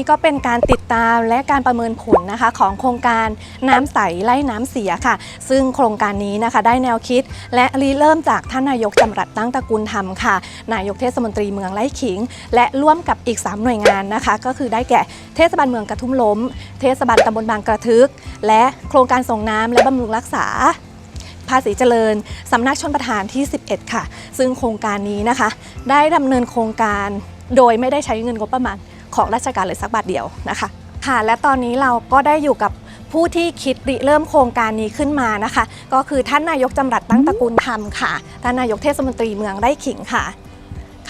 นี้ก็เป็นการติดตามและการประเมินผลนะคะของโครงการน้ำใสไล่น้ำเสียค่ะ ซึ่งโครงการนี้นะคะได้แนวคิด และริเริ่มจากท่านนายกจำรัดตั้งตระกูลธรรมค่ะ นายกเทศมนตรีเมืองไร่ขิง และร่วมกับอีก 3 หน่วยงานนะคะ ก็คือได้แก่เทศบาลเมืองกระทุ่มล้ม เทศบาลตำบลบางกระทึก และโครงการส่งน้ำและบำรุงรักษาภาษีเจริญสำนักชนประทานที่ 11 ค่ะ ซึ่งโครงการนี้นะคะ ได้ดำเนินโครงการโดยไม่ได้ใช้เงินงบประมาณ ของราชการเลยสักบาทเดียวนะคะค่ะและตอนนี้เราก็ได้อยู่กับผู้ที่คิดริเริ่มโครงการนี้ขึ้นมานะคะ ก็คือท่านนายกจำรัดตั้งตระกูลธรรมค่ะท่านนายกเทศมนตรีเมืองไร่ขิงค่ะ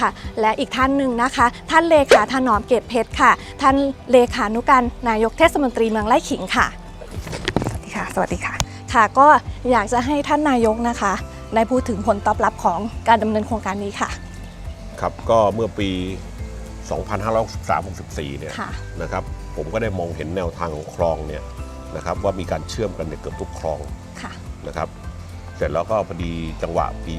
ค่ะ และอีกท่านหนึ่งนะคะ ท่านเลขาถนอมเกตเพชรค่ะ ท่านเลขานุการนายกเทศมนตรีเมืองไร่ขิงค่ะสวัสดีค่ะ สวัสดีค่ะค่ะ ก็อยากจะให้ท่านนายกนะคะได้พูดถึงผลตอบรับของการดำเนินโครงการนี้ค่ะ ครับก็เมื่อปี 2563-64เนี่ยค่ะนะครับผมก็ได้มองเห็นแนวทางของคลองเนี่ยนะครับว่ามีการเชื่อมกันในเกือบทุกคลองค่ะนะครับ เสร็จแล้วก็พอดีจังหวะปี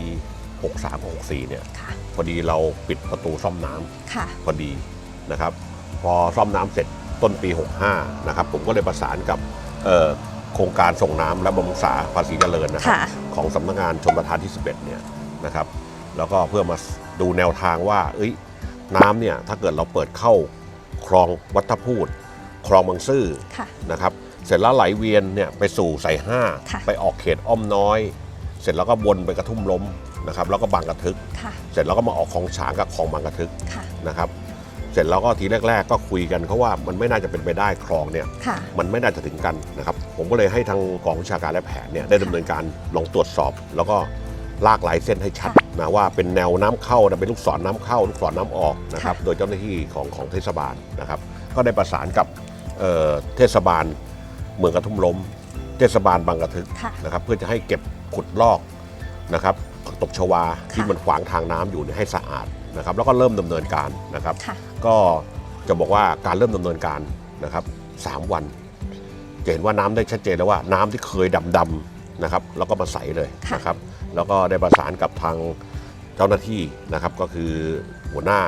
63-64เนี่ยค่ะพอดีเราปิดประตูซ่อมน้ำค่ะพอดีนะครับพอซ่อมน้ำเสร็จต้นปี 65นะครับผมก็เลยประสานกับเอ่อโครงการส่งน้ำและบำรุงษาภาษีเจริญนะครับค่ะของสำนักงานชมประทานที่ 11เนี่ยนะครับ แล้วก็เพื่อมาดูแนวทางว่าเอ้ย น้ำเนี่ยถ้าเกิดเราเปิดเข้าคลองวัฒพูดคลองบางซื่อค่ะ นะครับเสร็จแล้วไหลเวียนเนี่ยไปสู่สายห้าค่ะ ไปออกเขตอ้อมน้อย เสร็จแล้วก็วนไปกระทุ่มล้มนะครับแล้วก็บางกระทึก ค่ะเสร็จแล้วก็มาออกคลองฉางกับคลองบางกระทึกค่ะนะครับเสร็จแล้วก็ทีแรก ๆ ก็คุยกันเขาว่ามันไม่น่าจะเป็นไปได้คลองเนี่ย ค่ะ มันไม่น่าจะถึงกันนะครับ ผมก็เลยให้ทางกองวิชาการและแผนเนี่ยได้ดำเนินการลองตรวจสอบ แล้วก็ ลากหลายเส้นให้ชัดนะว่าเป็นแนวน้ำเข้านะเป็นลูกศรน้ำเข้า ลูกศรน้ำออกนะครับโดยเจ้าหน้าที่ของของเทศบาลนะครับ ก็ได้ประสานกับเอ่อเทศบาลเมืองกระทุ่มล้ม เทศบาลบางกระทึกค่ะนะครับเพื่อจะให้เก็บขุดลอกนะครับผักตบชวาที่มันขวางทางน้ำอยู่เนี่ยให้สะอาดนะครับแล้วก็เริ่มดำเนินการนะครับค่ะก็จะบอกว่าการเริ่มดำเนินการนะครับสามวันจะเห็นว่าน้ำได้ชัดเจนแล้วว่าน้ำที่เคยดำดำๆนะครับแล้วก็มาใสเลยค่ะนะครับ แล้วก็ได้ประสานกับทางเจ้าหน้าที่นะครับก็คือหัวหน้า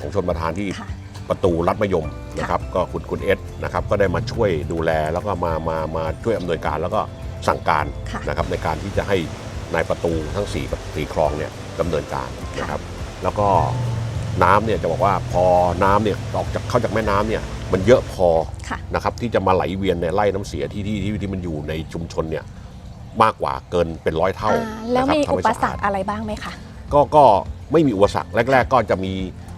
ของชนประธานที่ค่ะ ประตูรัดมะยมนะครับก็คุณคุณเอสนะครับก็ได้มาช่วยดูแลแล้วก็มามามาช่วยอำนวยการแล้วก็สั่งการค่ะ นะครับในการที่จะให้นายประตูทั้ง4ี่สี่คลองเนี่ยดำเนินการนะครับ แล้วก็น้ำเนี่ยจะบอกว่าพอน้ำเนี่ยออกจากเข้าจากแม่น้ำเนี่ยมันเยอะพอ ค่ะ นะครับที่จะมาไหลเวียนในไร่น้ำเสียที่ที่ที่ที่มันอยู่ในชุมชนเนี่ย มากกว่าเกินเป็นร้อยเท่าอ่าแล้วนะครับมีทำอุให้ปสะสรอาดรคอะไรบ้างไหมคะ ก็ก็ไม่มีอุปสรรคแรก ๆ ก็จะมี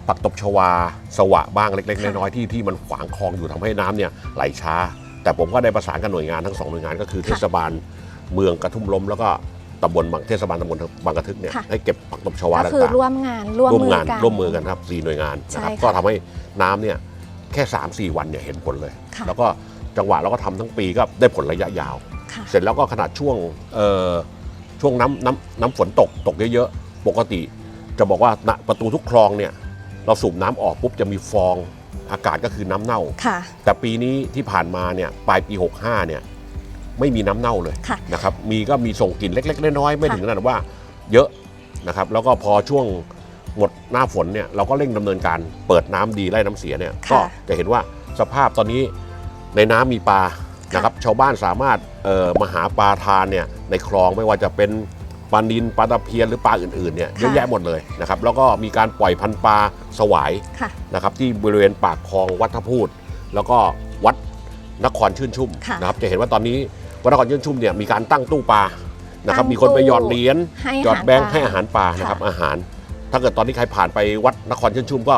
ปักตบชวา สวะบ้างเล็ก ๆ ค่ะ น้อยๆที่ที่มันขวางคลองอยู่ทำให้น้ำเนี่ยไหลช้า แต่ผมก็ได้ประสานกับหน่วยงานทั้งสองหน่วยงานก็คือเทศบาลเมืองกระทุ่มล้มแล้วก็ตำบลบางเทศบาลตำบลบางกระทึกเนี่ยให้เก็บปักตบชวาก็คือต่างๆร่วมงานร่วมร่วมมืองาน กัน ร่วมมือกันครับสี่หน่วยงานนะครับ ใช่ค่ะก็ทำให้น้ำเนี่ยแค่ 3 4 วันเนี่ยเห็นผลเลย ค่ะ แล้วก็จังหวะเราก็ทำทั้งปีก็ได้ผลระยะยาว ค่ะ เสร็จแล้วก็ขนาดช่วงเอ่อช่วงน้ำน้ำน้ำฝนตกตกเยอะๆ ปกติจะบอกว่าณประตูทุกคลองเนี่ย เราสูบน้ำออกปุ๊บจะมีฟองอากาศก็คือน้ำเน่า ค่ะ แต่ปีนี้ที่ผ่านมาเนี่ยปลายปี 65 เนี่ยไม่มีน้ำเน่าเลยค่ะ นะครับมีก็มีส่งกลิ่นเล็ก ๆ น้อยๆไม่ค่ะถึงขนาดว่าเยอะนะครับแล้วก็พอช่วงหมดหน้าฝนเนี่ยเราก็เร่งดำเนินการเปิดน้ำดีไล่น้ำเสียเนี่ยก็จะเห็นว่าสภาพตอนนี้ในน้ำมีปลา นะครับชาวบ้านสามารถเอ่อมาหาปลาทานเนี่ยในคลองไม่ว่าจะเป็นปลานินปลาตะเพียนหรือปลาอื่นๆเนี่ยเยอะแยะหมดเลยนะครับแล้วก็มีการปล่อยพันธุ์ปลาสวายค่ะนะครับที่บริเวณปากคลองวัดทพูด แล้วก็วัดนครชื่นชุ่มค่ะนะครับจะเห็นว่าตอนนี้วัดนครชื่นชุ่มเนี่ยมีการตั้งตู้ปลานะครับตั้งมีคนไปตู้หยอดเหรียญให้หยอดแบงค์อาหารปลาให้อาหารปลานะครับอาหาร ถ้าเกิดตอนนี้ใครผ่านไปวัดนครชื่นชุ่มก็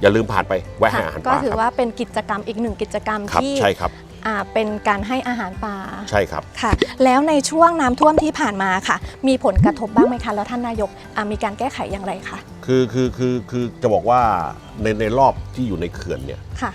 อย่าลืมผ่านไปแวะให้ค่ะอาหารปก็ลาถือครับว่าเป็นกิจกรรมอีกหนึ่งกิจกรรมครับที่ใช่ครับ อ่าเป็นการให้อาหารปลาใช่ครับ ค่ะ แล้วในช่วงน้ำท่วมที่ผ่านมาค่ะ มีผลกระทบบ้างไหมคะ แล้วท่านนายกอ่ามีการแก้ไขอย่างไรคะคือคือคือคือจะบอกว่าในในรอบที่อยู่ในเขื่อนเนี่ย ค่ะ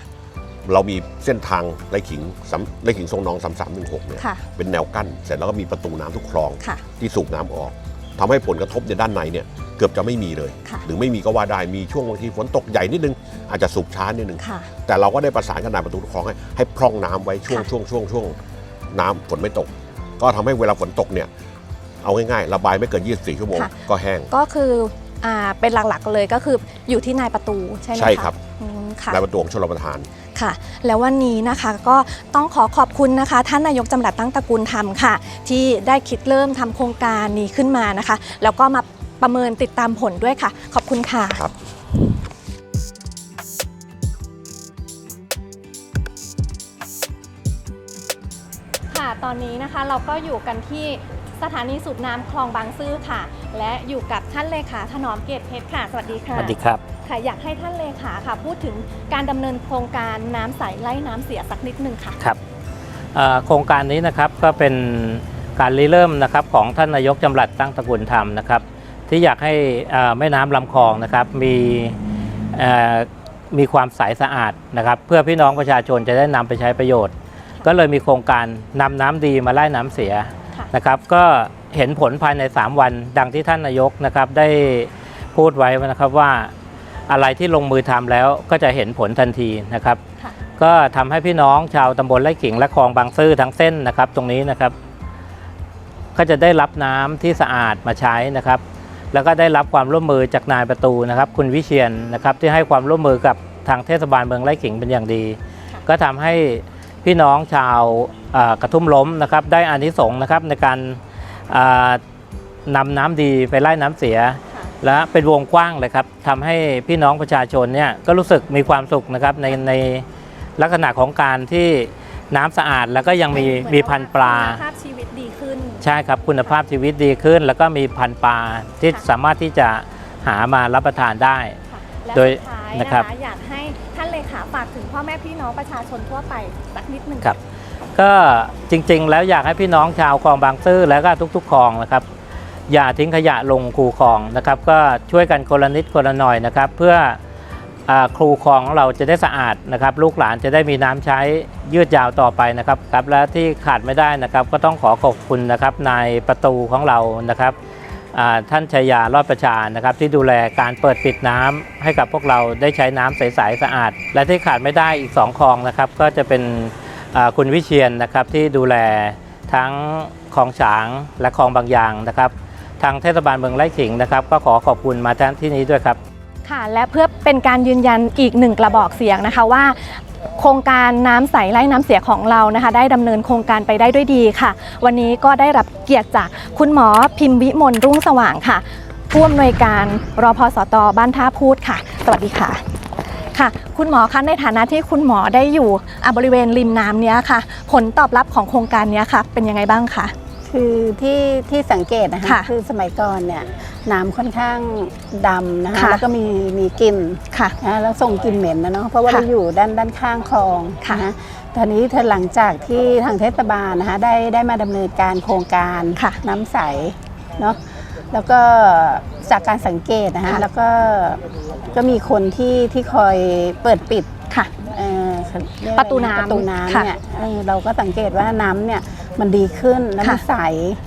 เรามีเส้นทางไรขิงสำไรขิงทรงนองสามสามหนึ่งหกเนี่ยค่ะ เป็นแนวกั้นเสร็จแล้วก็มีประตูน้ำทุกคลองค่ะ ที่สูบน้ำออก ทำให้ผลกระทบในด้านในเนี่ยเกือบจะไม่มีเลย ค่ะ หรือไม่มีก็ว่าได้มีช่วงบางทีฝนตกใหญ่นิดนึงอาจจะสูบช้านิดนึง ค่ะ แต่เราก็ได้ประสานกับนายประตูทุกคลองให้ให้พร่องน้ำไว้ช่วงค่ะ ช่วงช่วงช่วงน้ำฝนไม่ตก ก็ทำให้เวลาฝนตกเนี่ยเอาง่ายๆระบายไม่เกิน 24 ชั่วโมงค่ะก็แห้ง ก็คืออ่าเป็นหลักๆเลยก็คืออยู่ที่นายประตูใช่ไหมคะใช่ครับ อืมค่ะ นายประตวงชลประทาน ค่ะ แล้ววันนี้นะคะก็ต้องขอขอบคุณนะคะ ท่านนายกจำรัดตั้งตระกูลธรรมค่ะ ที่ได้คิดเริ่มทำโครงการนี้ขึ้นมานะคะ แล้วก็มาประเมินติดตามผลด้วยค่ะ ขอบคุณค่ะครับค่ะตอนนี้นะคะเราก็อยู่กันที่ สถานีสูบน้ำคลองบางซื่อค่ะ และอยู่กับท่านเลขาถนอมเกตเพชรค่ะ สวัสดีสค่ะวัสดีครับ ค่ะ อยากให้ท่านเลขาค่ะ พูดถึงการดำเนินโครงการน้ำใสไล่น้ำเสียสักนิดนึงค่ะ ครับเอ่อโครงการนี้นะครับก็เป็นการริเริ่มนะครับของท่านนายกจำรัดตั้งตระกูลธรรมนะครับ ที่อยากให้เอ่อแม่น้ำลำคลองนะครับมีเอ่อมีความใสสะอาดนะครับ เพื่อพี่น้องประชาชนจะได้นำไปใช้ประโยชน์ ก็เลยมีโครงการนำน้ำดีมาไล่น้ำเสียค่ะ นะครับก็เห็นผลภายใน 3 วันดังที่ท่านนายกนะครับได้พูดไว้นะครับว่าอะไรที่ลงมือทำแล้วก็จะเห็นผลทันทีนะครับค่ะก็ทำให้พี่น้องชาวตำบลไร่ขิงและคลองบางซื่อทั้งเส้นนะครับ ตรงนี้นะครับ ก็จะได้รับน้ำที่สะอาดมาใช้นะครับ แล้วก็ได้รับความร่วมมือจากนายประตูนะครับ คุณวิเชียนนะครับที่ให้ความร่วมมือกับทางเทศบาลเมืองไร่ขิงเป็นอย่างดีค่ะก็ทำให้ พี่น้องชาวเอ่อกระทุ่มล้มนะครับได้อานิสงส์นะครับในการเอ่อนำน้ำดีไปไล่น้ำเสียค่ะและเป็นวงกว้างเลยครับทำให้พี่น้องประชาชนเนี่ยก็รู้สึกมีความสุขนะครับในในลักษณะของการที่น้ำสะอาดแล้วก็ยังมีเหอนมีพันธุ์ปลาคุณภาพชีวิตดีขึ้น ใช่ครับคุณภาพชีวิตดีขึ้น แล้วก็มีพันธุ์ปลาที่ค่ะสามารถที่จะหามารับประทานได้ค่ะ และโดยสุดท้ายนะนะครัคะบ อยากให้ท่านเลขาฝากถึงพ่อแม่พี่น้องประชาชนทั่วไปสักนิดหนึ่งครับ ก็จริงๆ แล้วอยากให้พี่น้องชาวคลองบางซื่อแล้วก็ทุกๆคลองนะครับ อย่าทิ้งขยะลงคูคลองนะครับ ก็ช่วยกันคนละนิดคนละหน่อยนะครับ เพื่ออาครูคลองของเราจะได้สะอาดนะครับ ลูกหลานจะได้มีน้ำใช้ยืดยาวต่อไปนะครับครับและที่ขาดไม่ได้นะครับ ก็ต้องขอขอบคุณนะครับนายประตูของเรานะครับอ่า ท่านชัยยารอดประชานะครับ ที่ดูแลการเปิดปิดน้ำให้กับพวกเราได้ใช้น้ำใสๆสะอาด และที่ขาดไม่ได้อีกสองคลองนะครับ ก็จะเป็นคุณวิเชียนนะครับที่ดูแลทั้งคลองฉางและคลองบางยางนะครับ ทางเทศบาลเมืองไร่ขิงนะครับ ก็ขอขอบคุณมาทั้งที่นี้ด้วยครับค่ะและเพื่อเป็นการยืนยันอีกหนึ่งกระบอกเสียงนะคะว่า โครงการน้ำใสไล่น้ำเสียของเรานะคะ ได้ดำเนินโครงการไปได้ด้วยดีค่ะ วันนี้ก็ได้รับเกียรติจากคุณหมอพิมพ์วิมลรุ่งสว่างค่ะผู้อำนวยการรอพสตบ้านท่าพูดค่ะ สวัสดีค่ะค่ะ คุณหมอคะในฐานะที่คุณหมอได้อยู่อบริเวณริมน้ำเนี้ยค่ะ ผลตอบรับของโครงการเนี้ยค่ะ เป็นยังไงบ้างคะ คือที่ที่สังเกตนะคะ ค่ะคือสมัยก่อนเนี่ยน้ำค่อนข้างดำนะคะค่ะ แล้วก็มีมีกลิ่นค่ะ นะแล้วส่งกลิ่นเหม็นนะเนาะเพราะว่าค่ะเราอยู่ด้านด้านข้างคลองค่ะนะตอนนี้เธอหลังจากที่ทางเทศบาลนะคะได้ได้มาดำเนินการโครงการ ค่ะ น้ำใสเนาะแล้วก็จากการสังเกตนะคะค่ะ แล้วก็ก็มีคนที่ที่คอยเปิดปิดค่ะ เอ่อเยกประตูน้ำประตูน้ำค่ะ เนี่ยเออเราก็สังเกตว่าน้ำเนี่ย มันดีขึ้นแล้วมันค่ะ ใส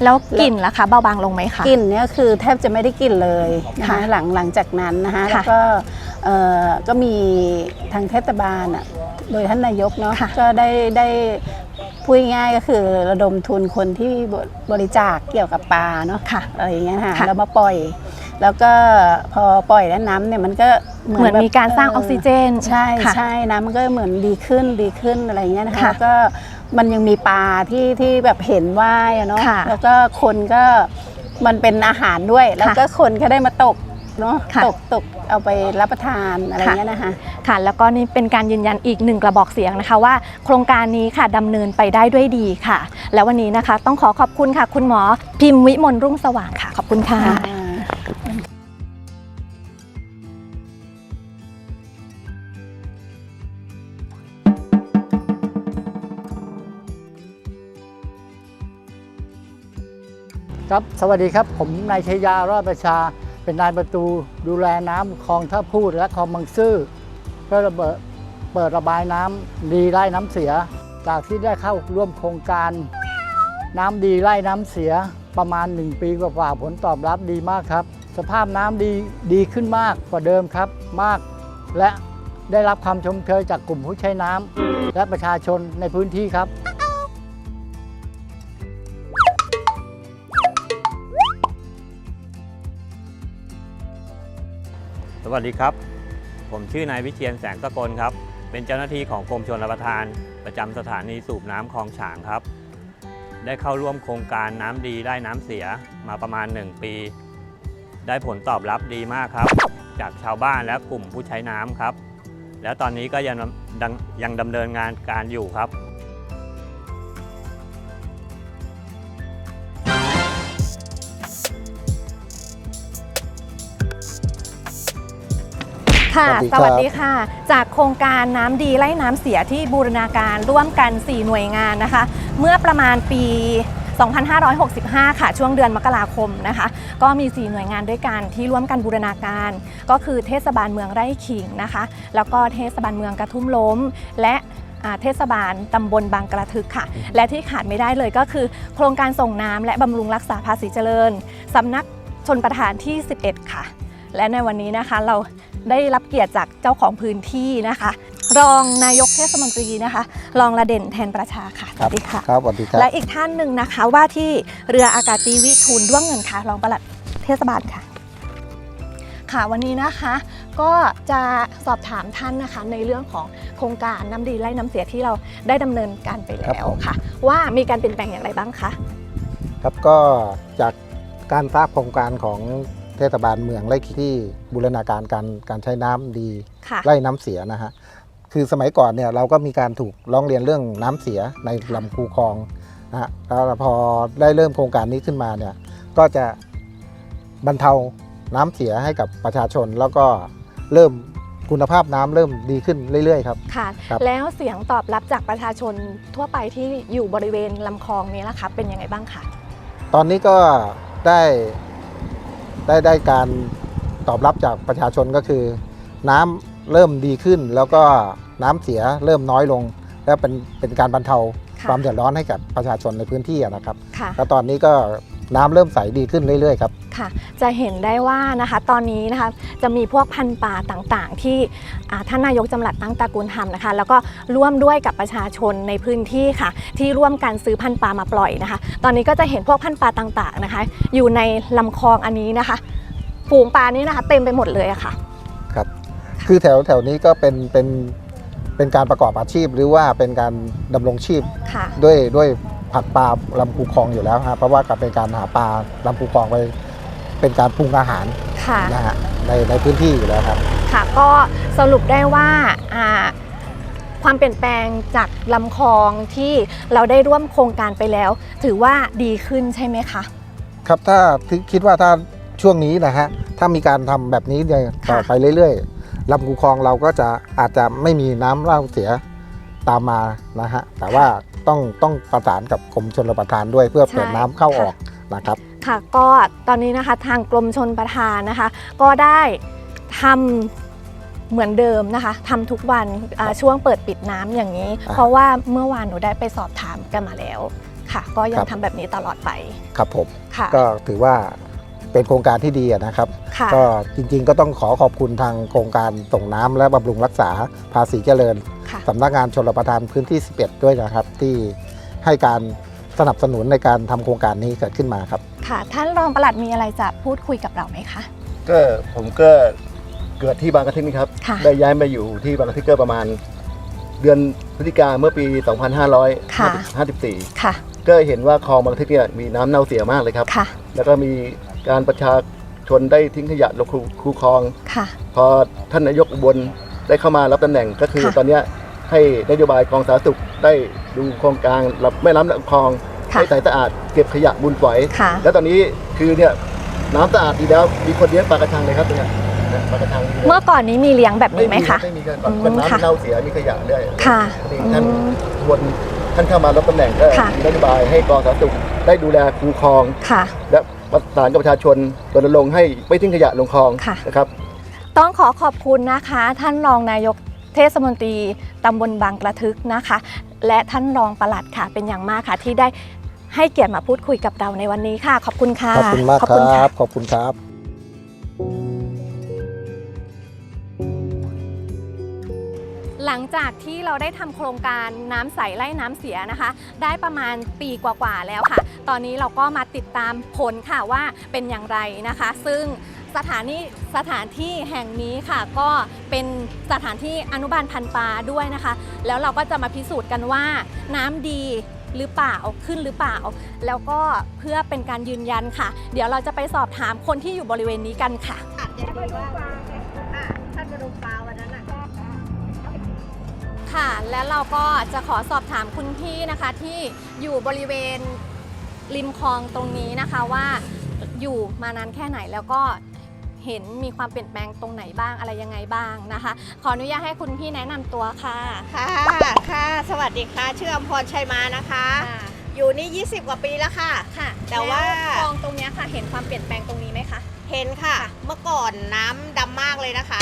แล้วกลิ่นล่ะคะเบาบางลงไหมคะ กลิ่นเนี่ยคือแทบจะไม่ได้กลิ่นเลยนะค่ะคะหลังหลังจากนั้นนะคะค่ะแล้วก็เอ่อก็มีทางเทศบาลอะโดยท่านนายกเนาะค่ะก็ได้ได้พูดง่ายๆก็คือระดมทุนคนที่บริจาคเกี่ยวกับปลาเนาะค่ะอะไรอย่างเงี้ยค่ะค่ะ แล้วมาปล่อย แล้วก็พอปล่อยแล้วน้ำเนี่ยมันก็เหมือนแบบมีการสร้างออกซิเจนใช่ค่ะ ใช่น้ำมันก็เหมือนดีขึ้นดีขึ้นอะไรอย่างเงี้ยนะคะค่ะ แล้วก็ มันยังมีปลาที่ที่แบบเห็นว่ายอะเนาะค่ะแล้วก็คนก็มันเป็นอาหารด้วย แล้วก็คนก็ได้มาตกเนาะค่ะ ตกตกเอาไปรับประทานอะไรอย่างเงี้ยนะคะ ค่ะแล้วก็นี่เป็นการยืนยันอีกหนึ่งกระบอกเสียงนะคะว่าโครงการนี้ค่ะดำเนินไปได้ด้วยดีค่ะ แล้ววันนี้นะคะต้องขอขอบคุณค่ะ คุณหมอพิมพ์วิมลรุ่งสว่างค่ะ ขอบคุณค่ะ ครับ สวัสดีครับ ผมนายชัยยารอดประชา เป็นนายประตูดูแลน้ำคลองท่าพูดและคลองบางซื่อเพื่อระเบิดเปิดระบายน้ำดีไล่น้ำเสีย จากที่ได้เข้าร่วมโครงการ น้ำดีไล่น้ำเสียประมาณ 1 ปีกว่าๆผลตอบรับดีมากครับ สภาพน้ำดีดีขึ้นมากกว่าเดิมครับมาก และได้รับความชมเชยจากกลุ่มผู้ใช้น้ำและประชาชนในพื้นที่ครับ วัสดีครับ ผมชื่อนายวิเชียนแสงสกลครับ เป็นเจ้าหน้าที่ของกรมชลประทาน ประจำสถานีสูบน้ำคลองฉางครับ ได้เข้าร่วมโครงการน้ำดีได้น้ำเสียมาประมาณ 1 ปี ได้ผลตอบรับดีมากครับ จากชาวบ้านและกลุ่มผู้ใช้น้ำครับ แล้วตอนนี้ก็ยังยังดำเนินงานการอยู่ครับ ค่ะสสวัวัสสดีดีครับค่ะ จากโครงการน้ำดีไล่น้ำเสียที่บูรณาการร่วมกัน 4 หน่วยงานนะคะ เมื่อประมาณปี 2565 ค่ะช่วงเดือนมกราคมนะคะ ก็มี 4 หน่วยงานด้วยกันที่ร่วมกันบูรณาการ ก็คือเทศบาลเมืองไร่ขิงนะคะ แล้วก็เทศบาลเมืองกระทุ่มล้ม และอ่าเทศบาลตำบลบางกระทึกค่ะ และที่ขาดไม่ได้เลยก็คือ โครงการส่งน้ำและบำรุงรักษาภาษีเจริญสำนักชนประทานที่ 11 ค่ะ และในวันนี้นะคะเรา ได้รับเกียรติจากเจ้าของพื้นที่นะคะ รองนายกเทศมนตรีนะคะ รองระเด่นแทนประชาค่ะสวัสดีค่ะ ครับสวัสดีครับและอีกท่านหนึ่งนะคะว่าที่เรืออากาศตรีวิทูลด้วงเงินค่ะรองปลัดเทศบาลค่ะ ค่ะวันนี้นะคะ ก็จะสอบถามท่านนะคะในเรื่องของโครงการน้ำดีไล่น้ำเสียที่เราได้ดำเนินการไปแล้วค่ะ ว่ามีการเปลี่ยนแปลงอย่างไรบ้างคะครับก็จากการทราบโครงการของ เทศบาลเมืองไร่ขิงที่บูรณาการการการใช้น้ำดีค่ะ ไล่น้ำเสียนะฮะคือสมัยก่อนเนี่ยเราก็มีการถูกร้องเรียนเรื่องน้ำเสียในลำคูคลองนะฮะแล้วพอได้เริ่มโครงการนี้ขึ้นมาเนี่ยก็จะบรรเทาน้ำเสียให้กับประชาชน แล้วก็เริ่มคุณภาพน้ำเริ่มดีขึ้นเรื่อยๆครับ ค่ะ ครับ แล้วเสียงตอบรับจากประชาชนทั่วไปที่อยู่บริเวณลำคลองนี้นะคะเป็นยังไงบ้างคะ ตอนนี้ก็ได้ ได้ได้การตอบรับจากประชาชนก็คือ น้ำเริ่มดีขึ้น แล้วก็น้ำเสียเริ่มน้อยลง และเป็นเป็นการบรรเทาค่ะความเดือดร้อนให้กับประชาชนในพื้นที่อะนะครับค่ะแล้วตอนนี้ก็ น้ำเริ่มใสดีขึ้นเรื่อยๆครับค่ะจะเห็นได้ว่านะคะตอนนี้นะคะจะมีพวกพันธุ์ป่าต่างๆ ที่อ่าท่านนายกจำหลัดตั้งตระกูลทำนะคะ แล้วก็ร่วมด้วยกับประชาชนในพื้นที่ค่ะ ที่ร่วมกันซื้อพันธุ์ปลามาปล่อยนะคะ ตอนนี้ก็จะเห็นพวกพันธุ์ปลาต่างๆนะคะ อยู่ในลำคลองอันนี้นะคะฝูงปลานี้นะคะ เต็มไปหมดเลยอะค่ะครับคือแถวแถวนี้ก็เป็นเป็นเป็นการประกอบอาชีพหรือว่าเป็นการดำรงชีพค่ะด้วยด้วย ผักปลาลำพูคลองอยู่แล้วฮะเพราะว่าก็เป็นการหาปลาลำพูคลองไปเป็นการปรุงอาหารค่ะนะฮะในในพื้นที่อยู่แล้วครับค่ะก็สรุปได้ว่าอ่าความเปลี่ยนแปลงจากลำคลองที่เราได้ร่วมโครงการไปแล้ว ถือว่าดีขึ้นใช่ไหมคะ ครับถ้าที่คิดว่าถ้าช่วงนี้นะฮะถ้ามีการทำแบบนี้เนี่ยค่ะต่อไปเรื่อยๆลำคูคลองเราก็จะอาจจะไม่มีน้ำเล่าเสียตามมานะฮะแต่ว่า ต้องต้องประสานกับกรมชลประทานด้วยเพื่อเปิดน้ำเข้าออกนะครับ ค่ะก็ตอนนี้นะคะทางกรมชนประทานนะคะ ก็ได้ทำเหมือนเดิมนะคะทำทุกวันอ่าช่วงเปิดปิดน้ำอย่างนี้ อ่าเพราะว่าเมื่อวานหนูได้ไปสอบถามกันมาแล้วค่ะ ก็ยัคงรับ ทำแบบนี้ตลอดไปครับผมค่ะ ก็ถือว่า เป็นโครงการที่ดีอะนะครับ ค่ะก็จริงๆ ก็ต้องขอขอบคุณทางโครงการส่งน้ำและบำรุงรักษาภาษีเจริญค่ะ สำนักงานชลประทานพื้นที่ 11 ด้วยนะครับ ที่ให้การสนับสนุนในการทำโครงการนี้เกิดขึ้นมาครับ ค่ะ ท่านรองปลัดมีอะไรจะพูดคุยกับเราไหมคะ ก็ผมก็เกิดที่บางกะทินี่ครับ ค่ะได้ย้ายมาอยู่ที่บางกะทิก็ประมาณ เดือนพฤศจิกาเมื่อปี ค่ะ 2554 ค่ะ ก็เห็นว่าคลองบางกะทิเนี่ยมีน้ำเน่าเสียมากเลยครับ ค่ะ แล้วก็มี การประชาชนได้ทิ้งขยะลงคูคูคลอง ค่ะ พอท่านนายกอุบลได้เข้ามารับตำแหน่งก็คือค่ะ ตอนเนี้ยให้นโยบายกองสาธารณสุขได้ดูโครงการรับแม่น้ำลำคลองค่ะ ให้ใสสะอาดเก็บขยะบุญฝอย ค่ะ แล้วตอนนี้คือเนี่ยน้ำสะอาดดีแล้วมีคนเลี้ยงปลากระชังเลยครับตรงเนี้ยนะปลากระชังดีเลยเมื่อก่อนนี้มีเลี้ยงแบบนี้ไหมคะ ไม่มีครับอืมเป็นค่ะน้ำเน่าเสียมีขยะด้วยค่ะนี่อืท่านมวนท่านเข้ามารับตำแหน่งก็ค่ะ มีนโยบายให้กองสาธารณสุขได้ดูแลคูคลอง ค่ะ และ ประสานกับประชาชนรณรงค์ให้ไม่ทิ้งขยะลงคลองค่ะ นะครับ ต้องขอขอบคุณนะคะ ท่านรองนายกเทศมนตรีตำบลบางกระทึกนะคะ และท่านรองปลัดค่ะ เป็นอย่างมากค่ะ ที่ได้ให้เกียรติมาพูดคุยกับเราในวันนี้ค่ะ ขอบคุณค่ะ ขอบคุณมากคขอบคุณรัค่ะบ ขอบคุณครับ หลังจากที่เราได้ทำโครงการน้ำใสไล่น้ำเสียนะคะ ได้ประมาณปีกว่าๆแล้วค่ะ ตอนนี้เราก็มาติดตามผลค่ะว่าเป็นอย่างไรนะคะ ซึ่งสถานีสถานที่แห่งนี้ค่ะ ก็เป็นสถานที่อนุบาลพันปลาด้วยนะคะ แล้วเราก็จะมาพิสูจน์กันว่า น้ำดีหรือเปล่าขึ้นหรือเปล่า แล้วก็เพื่อเป็นการยืนยันค่ะ เดี๋ยวเราจะไปสอบถามคนที่อยู่บริเวณนี้กันค่ะ ค่ะ และเราก็จะขอสอบถามคุณพี่นะคะที่อยู่บริเวณริมคลองตรงนี้นะคะว่าอยู่มานานแค่ไหนแล้วก็เห็นมีความเปลี่ยนแปลงตรงไหนบ้างอะไรยังไงบ้างนะคะ ขออนุญาตให้คุณพี่แนะนำตัวค่ะ ค่ะ ค่ะ สวัสดีค่ะ ชื่ออมพรชัยมานะคะ อยู่นี่ 20 กว่าปีแล้วค่ะ ค่ะแต่ว่า ล้คลองตรงเนี้ยค่ะ เห็นความเปลี่ยนแปลงตรงนี้ไหมคะ เห็นค่ะ เมื่อก่อนน้ำดำมากเลยนะคะ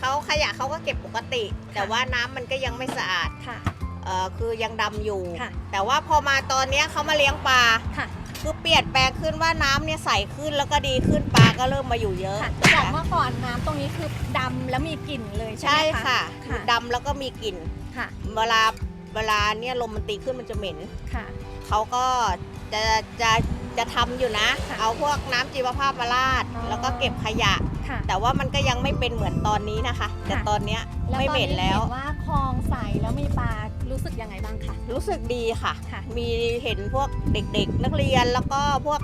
เขาขยะเขาก็เก็บปกติ แต่ว่าน้ำมันก็ยังไม่สะอาดค่ะ เอ่อคือยังดำอยู่ ค่ะ แต่ว่าพอมาตอนเนี้ยเขามาเลี้ยงปลา ค่ะ คือเปลี่ยนแปลงขึ้นว่าน้ำเนี่ยใสขึ้นแล้วก็ดีขึ้นปลาก็เริ่มมาอยู่เยอะค่ะจากเมื่อก่อนน้ำตรงนี้คือดำแล้วมีกลิ่นเลยใช่ใช่ไหมคะ ค่ะคืค่ะอดำแล้วก็มีกลิ่น ค่ะ เวลาเวลาเนี่ยลมมันตีขึ้นมันจะเหม็น ค่ะ เขาก็จะจะจะทำอยู่นะ ค่ะเอาพวกน้ำจีวภาพมาราด อ๋อ แล้วก็เก็บขยะ ค่ะ แต่ว่ามันก็ยังไม่เป็นเหมือนตอนนี้นะคะ แต่ตอนเนี้ยไม่เหม็นแล้วตอนนี้เห็นว่าคลองใสแล้วมีปลารู้สึกยังไงบ้างคะรู้สึกดีค่ะ ค่ะมีเห็นพวกเด็กๆ นักเรียนแล้วก็พวก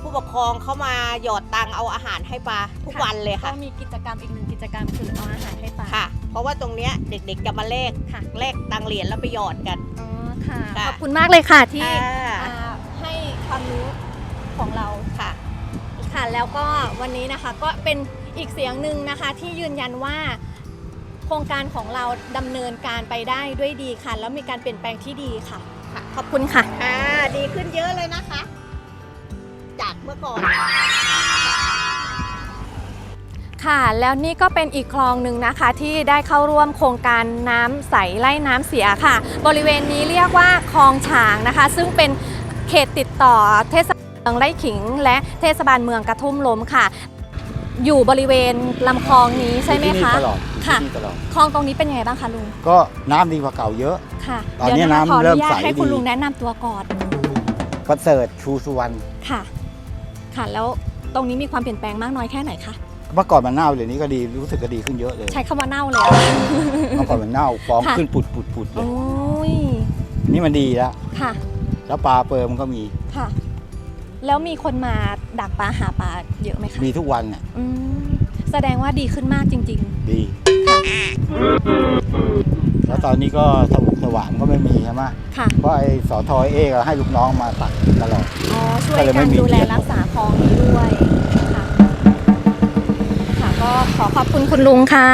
ผู้ปกครองเข้ามาหยอดตังค์เอาอาหารให้ปลาทุกวันเลยก็ค่ะมีกิจกรรมอีกหนึ่งกิจกรรมคือเอาอาหารให้ปลาค่ะ เพราะว่าตรงเนี้ยเด็กๆจะมาเลขค่ะเลขตังค์เหรียญแล้วไปหยอดกัน อ๋อค่ะ ค่ะขอบคุณมากเลยค่ะที่ค่ะอ่าให้ความรู้ของเรา ค่ะ ค่ะ แล้วก็วันนี้นะคะก็เป็นอีกเสียงหนึ่งนะคะ ที่ยืนยันว่าโครงการของเราดำเนินการไปได้ด้วยดีค่ะ แล้วมีการเปลี่ยนแปลงที่ดีค่ะค่ะขอบคุณค่ะค่ะดีขึ้นเยอะเลยนะคะ จากเมื่อก่อน ค่ะ แล้วนี่ก็เป็นอีกคลองหนึ่งนะคะ ที่ได้เข้าร่วมโครงการน้ำใสไล่น้ำเสียค่ะ บริเวณนี้เรียกว่าคลองฉางนะคะ ซึ่งเป็นเขตติดต่อเทศบาล เมืองไร่ขิงและเทศบาลเมืองกระทุ่มล้มค่ะ อยู่บริเวณลำคลองนี้ใช่ไหมคะ ตลอดค่ะ ที่นี่ตลอด คลองตรงนี้เป็นยังไงบ้างคะลุง ก็น้ำดีกว่าเก่าเยอะ ค่ะตอนนี้เดี๋ยวะคะน้ำขออเริ่มนุญาตใสให้คุณดีลุงแนะนำตัวก่อนประเสริฐชูสุวรรณค่ะ ค่ะ แล้วตรงนี้มีความเปลี่ยนแปลงมากน้อยแค่ไหนคะ เมื่อก่อนมันเน่าเดี๋ยวนี้ก็ดีรู้สึกก็ดีขึ้นเยอะเลยใช้คำว่าเน่าเลยอะ เมื่อก่อนมันเน่าฟองค่ะ ขึ้นปุดปุดปุดเลโอ้ยยนี่มันดีแล้วค่ะ แล้วปลาเปิมก็มีค่ะ แล้วมีคนมาดักปลาหาปลาเยอะไหมคะมีทุกวันน่ะอืมแสดงว่าดีขึ้นมากจริง ดี แล้วตอนนี้ก็สมุกสว่างก็ไม่มีใช่ไหมๆ ค่ะ เพราะไอ้สอทอยเอกให้ลูกน้องมาตักตลอด อ๋อช่วยก็เลยกัไม่นมีดูแลเกียรติรักษาคลองนี้ด้วยค่ะค่ะ ก็ขอขอบคุณคุณลุงค่ะ